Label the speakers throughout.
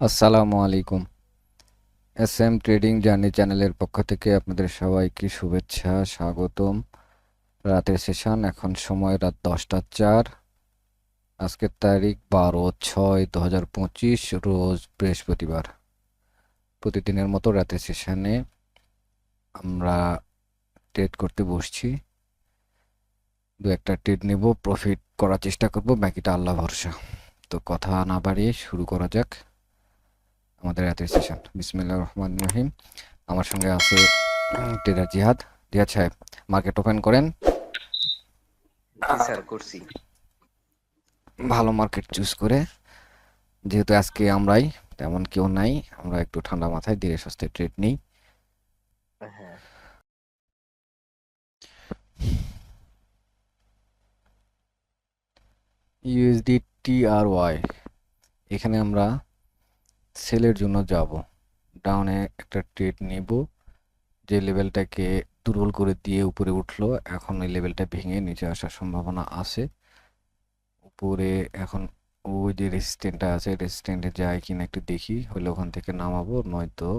Speaker 1: আসসালামু আলাইকুম। S M trading journey চ্যানেলের পক্ষ থেকে আপনাদের সবাইকে শুভেচ্ছা, স্বাগতম। রাতের সেশন, এখন সময় রাত দশটা চার। আজকের তারিখ বারো ছয় দু হাজার পঁচিশ, রোজ বৃহস্পতিবার। প্রতিদিনের মতো রাতের সেশনে আমরা ট্রেড করতে বসছি। দু একটা ট্রেড নেব প্রফিট করার চেষ্টা করব, বাকিটা আল্লাহ ভরসা। তো কথা না বাড়িয়ে শুরু করা যাক। আমাদের রাতের সেশন বিসমিল্লা রহমান রহিম। আমার সঙ্গে আছে ট্রেডার জিহাদ। জিহাদ সাহেব মার্কেট ওপেন করেন।
Speaker 2: স্যার করছি।
Speaker 1: ভালো মার্কেট চুজ করে। যেহেতু আজকে আমরাই তেমন কেউ নাই। আমরা একটু ঠান্ডা মাথায় ধীরে সুস্থে ট্রেড নিই। ইউএসডি টিআরওয়াই এখানে আমরা সেলের জন্য যাব। ডাউনে একটা ট্রেড নেব, যে লেভেলটাকে দুর্বল করে দিয়ে উপরে উঠল, এখন ওই লেভেলটা ভেঙে নিচে আসার সম্ভাবনা আছে। উপরে এখন ওই যে রেসিস্ট্যান্টটা আছে রেসিস্ট্যান্টে যায় কিনা একটু দেখি, হলে ওখান থেকে নামাবো, নয়তো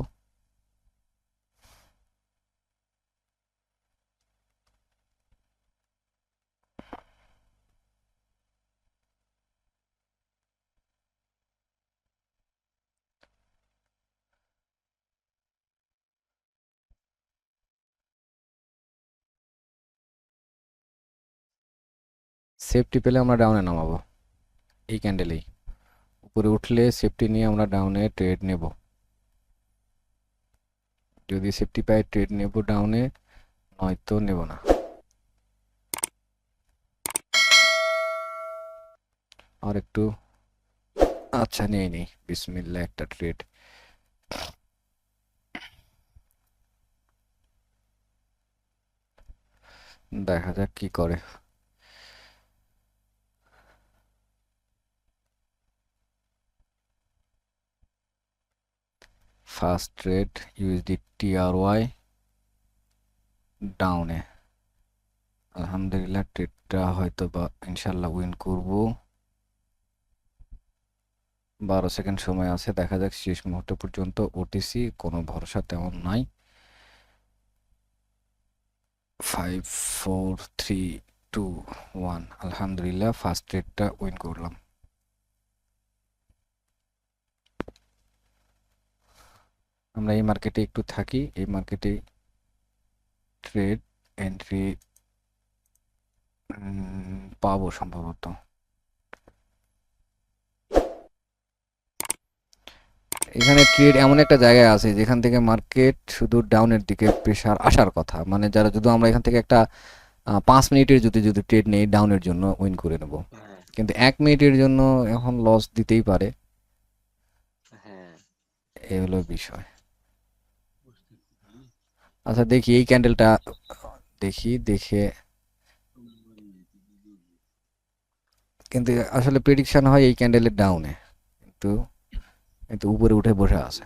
Speaker 1: সেফটি পেলে আমরা ডাউনে নামাবো। এই ক্যান্ডেলেই উপরে উঠলে সেফটি নিয়ে আমরা ডাউনে ট্রেড নেব। যদি সেফটি পাই ট্রেড নেব ডাউনে নয়তো নেব না। আর একটু আচ্ছা নিয়ে নিই বিসমিল্লা একটা ট্রেড দেখা যাক কি করে। ফার্স্ট ট্রেড ইউএসডি টিআরওয়াই ডাউনে আলহামদুলিল্লাহ ট্রেডটা হয়তো বা ইনশাল্লাহ উইন করব। বারো সেকেন্ড সময় আছে, দেখা যাক শেষ মুহূর্ত পর্যন্ত ওটিসি কোনো ভরসা তেমন নাই। Five four three two one আলহামদুলিল্লাহ ফার্স্ট ট্রেডটা উইন করলাম। আমরা এই মার্কেটে একটু থাকি। এই মার্কেটে ট্রেড এন্ট্রি পাবো সম্ভবত। এখানে ট্রেড এমন একটা জায়গায় আছে যেখান থেকে মার্কেট শুধু ডাউনের দিকে প্রেশার আসার কথা। মানে যারা যদি আমরা এখান থেকে একটা পাঁচ মিনিটের যদি যদি ট্রেড নেই ডাউনের জন্য উইন করে নেব।
Speaker 2: হ্যাঁ।
Speaker 1: কিন্তু এক মিনিটের জন্য এখন লস দিতেই পারে।
Speaker 2: হ্যাঁ।
Speaker 1: এই হলো বিষয়। আচ্ছা দেখি এই ক্যান্ডেলটা দেখি, দেখে। কিন্তু আসলে প্রেডিকশন হয় এই ক্যান্ডেলের ডাউনে কিন্তু কিন্তু উপরে উঠে বসে আছে।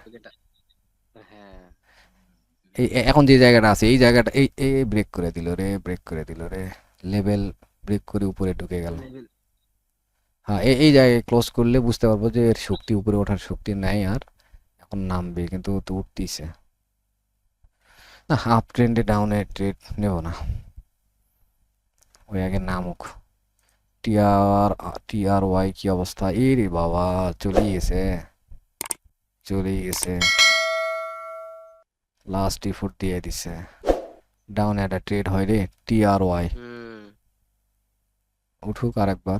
Speaker 1: এই এখন যে জায়গাটা আছে, এই জায়গাটা, এই এই ব্রেক করে দিল রে ব্রেক করে দিল রে। লেভেল ব্রেক করে উপরে ঢুকে গেল। হ্যাঁ এই এই জায়গায় ক্লোজ করলে বুঝতে পারব যে এর শক্তি, উপরে ওঠার শক্তি নাই আর। এখন নামবে, কিন্তু তো উঠতিছে। না হাফ ট্রেন্ডে ডাউনে ট্রেড নেব না। ওই আগে নামুক। টিআর টিআর ওয়াই কি অবস্থা? এই রে বাবা চলেই গেছে। চলেই গেছে। লাস্ট ইফোর্ট দিয়ে দিছে। ডাউনে একটা ট্রেড হয় রে টিআর ওয়াই উঠুক আরেকবার।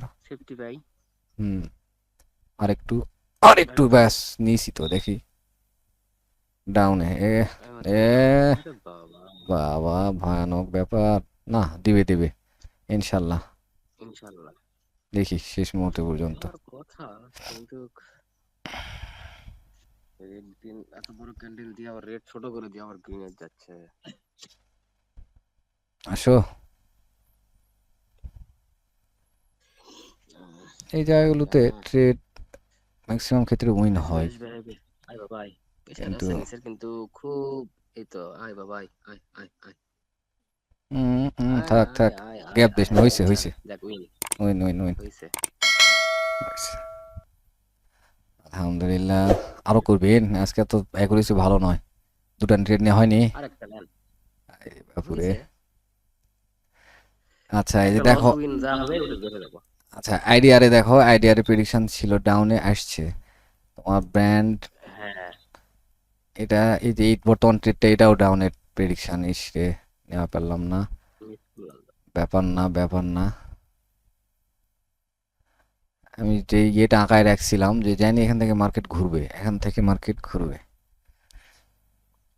Speaker 1: হুম। আরেকটু আরেকটু ব্যাস নিয়েছি তো দেখি। ডাউনে এ। এ
Speaker 2: বাবা।
Speaker 1: ভয়ানক ব্যাপার। না দিবে দিবে। ইনশাল্লাহ।
Speaker 2: ইনশাআল্লাহ
Speaker 1: দেখি শেষ মুহূর্তে পর্যন্ত।
Speaker 2: কথা কিন্তু রেড গ্রিন এত বড় ক্যান্ডেল দিয়ে আবার রেড ছোট করে দিয়ে আবার যাচ্ছে।
Speaker 1: আসো। এই জায়গাগুলোতে ট্রেড ম্যাক্সিমাম ক্ষেত্রে উইন হয়।
Speaker 2: পেছনে
Speaker 1: কিন্তু-
Speaker 2: কিন্তু খুব এই তো আয় বাবা আয় আয় আয় আয়
Speaker 1: হুম হুম থাক থাক গ্যাপ দিস না, হইছে, হইছে।
Speaker 2: উইন
Speaker 1: উইন উইন উইন
Speaker 2: হইছে
Speaker 1: আলহামদুলিল্লাহ আরও করবেন আজকে তো অ্যাকুরেসি ভালো নয়। দুটা ট্রেড নেওয়া হয়নি।
Speaker 2: আরেকটা নেন
Speaker 1: বাপুরে। আচ্ছা এই যে দেখো। আচ্ছা আইডিআরে দেখো আইডিআরে প্রেডিকশন ছিল ডাউনে আসছে। তোমার ব্র্যান্ড এটা এই যে এই বর্তমান ট্রেডটা এটাও ডাউনের প্রেডিকশন ইসরে নেওয়া পারলাম না। ব্যাপার না ব্যাপার না আমি যে ইয়েটা আঁকায় রাখছিলাম যে জানি এখান থেকে মার্কেট ঘুরবে এখান থেকে মার্কেট ঘুরবে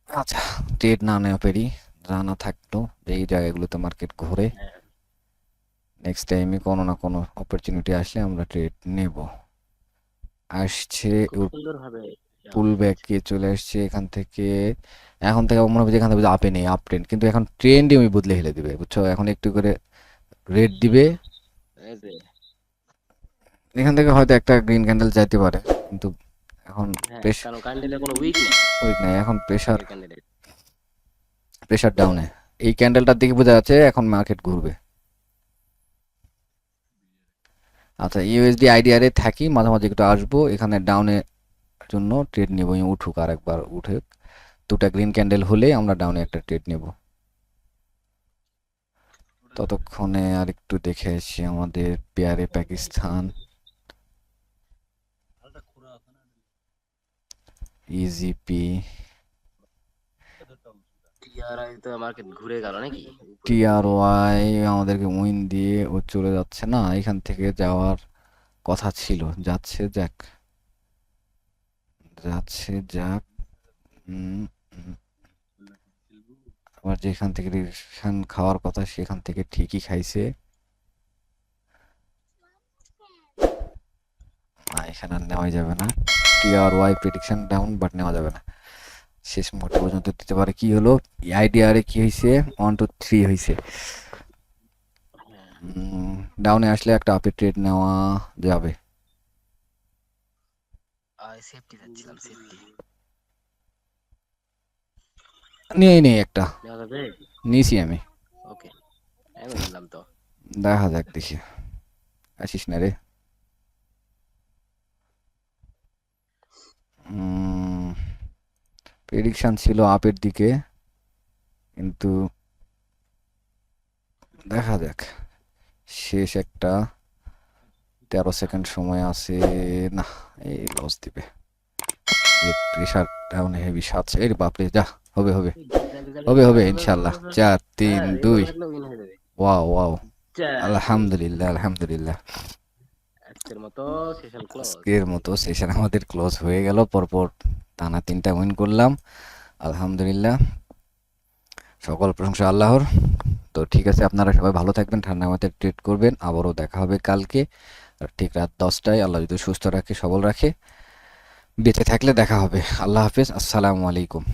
Speaker 1: আচ্ছা ট্রেড না নেওয়া পেরি জানা থাকতো যে এই জায়গাগুলোতে মার্কেট ঘুরে। নেক্সট টাইমে কোনো না কোনো অপরচুনিটি আসলে আমরা ট্রেড নেব আসছে
Speaker 2: খুব সুন্দর ভাবে
Speaker 1: পুল ব্যাকে চলে আসছে এখান থেকে। এখন থেকে মনে হবে যে এখান থেকে আপে নেই আপ ট্রেন্ড কিন্তু এখন ট্রেন্ডই ওই বদলে হেলে দিবে বুঝছ? এখন একটু করে রেড দিবে। এখান থেকে হয়তো একটা গ্রিন ক্যান্ডেল যাইতে পারে কিন্তু এখন
Speaker 2: হ্যাঁ উইক নেই।
Speaker 1: উইক নাই এখন প্রেশার প্রেশার ডাউনে এই ক্যান্ডেলটার দিকে বোঝা যাচ্ছে এখন মার্কেট ঘুরবে। আচ্ছা ইউএসডি আইডিআরে থাকি মাঝে মাঝে একটু আসব। এখানে ডাউনে জন্য ট্রেড নেব উঠুক আর একবার উঠুক। দুটা গ্রিন ক্যান্ডেল হলে আমরা ডাউনে একটা ট্রেড নেব। ততক্ষণে আর একটু দেখে আসি আমাদের পেয়ারে পাকিস্তান ইজিপি টিআরওয়াই আমাদেরকে উইন দিয়ে ও চলে যাচ্ছে না এখান থেকে যাওয়ার কথা ছিল। যাচ্ছে যাক। যাচ্ছে, যাক। আবার যেখান থেকে রিসেকশন খাওয়ার কথা, সেখান থেকে ঠিকই খাইছে। না, এখানে আর নেওয়া যাবে না। টিআরওয়াই প্রেডিকশন ডাউন বাট নেওয়া যাবে না। শেষ মুহূর্ত পর্যন্ত দিতে পারে। কি হলো? আইডিআরে কি হয়েছে ওয়ান টু থ্রি হয়েছে ডাউনে আসলে একটা আপে ট্রেড নেওয়া যাবে।
Speaker 2: সেফটি যাচ্ছিলাম সেফটি
Speaker 1: নিয়ে নেই একটা। নিয়েছি আমি।
Speaker 2: ওকে আমি বললাম তো।
Speaker 1: দেখা যাক দেখি আসিস না রে। প্রেডিকশন ছিল আপের দিকে কিন্তু দেখা যাক। শেষ একটা তেরো সেকেন্ড সময় আছে না এই লস দিবে। প্রেশার ডাউন হেভি সাতশো এর বাপরে যা হবে হবে। হবে হবে ইনশাল্লাহ চার তিন
Speaker 2: হ্যাঁ,
Speaker 1: দুই। Wow wow. আলহামদুলিল্লাহ আলহামদুলিল্লাহ।
Speaker 2: আজকের মতো সেশন
Speaker 1: আমাদের ক্লোজ হয়ে গেল। পরপর টানা তিনটা উইন করলাম। আলহামদুলিল্লাহ। সকল প্রশংসা আল্লাহর। তো ঠিক আছে আপনারা সবাই ভালো থাকবেন ঠান্ডা মাথায় ট্রিট করবেন। আবারও দেখা হবে কালকে। ঠিক রাত দশটায় আল্লাহ যদি সুস্থ রাখে, সবল রাখে। বেঁচে থাকলে দেখা হবে। আল্লাহ হাফিজ। আসসালামু আলাইকুম।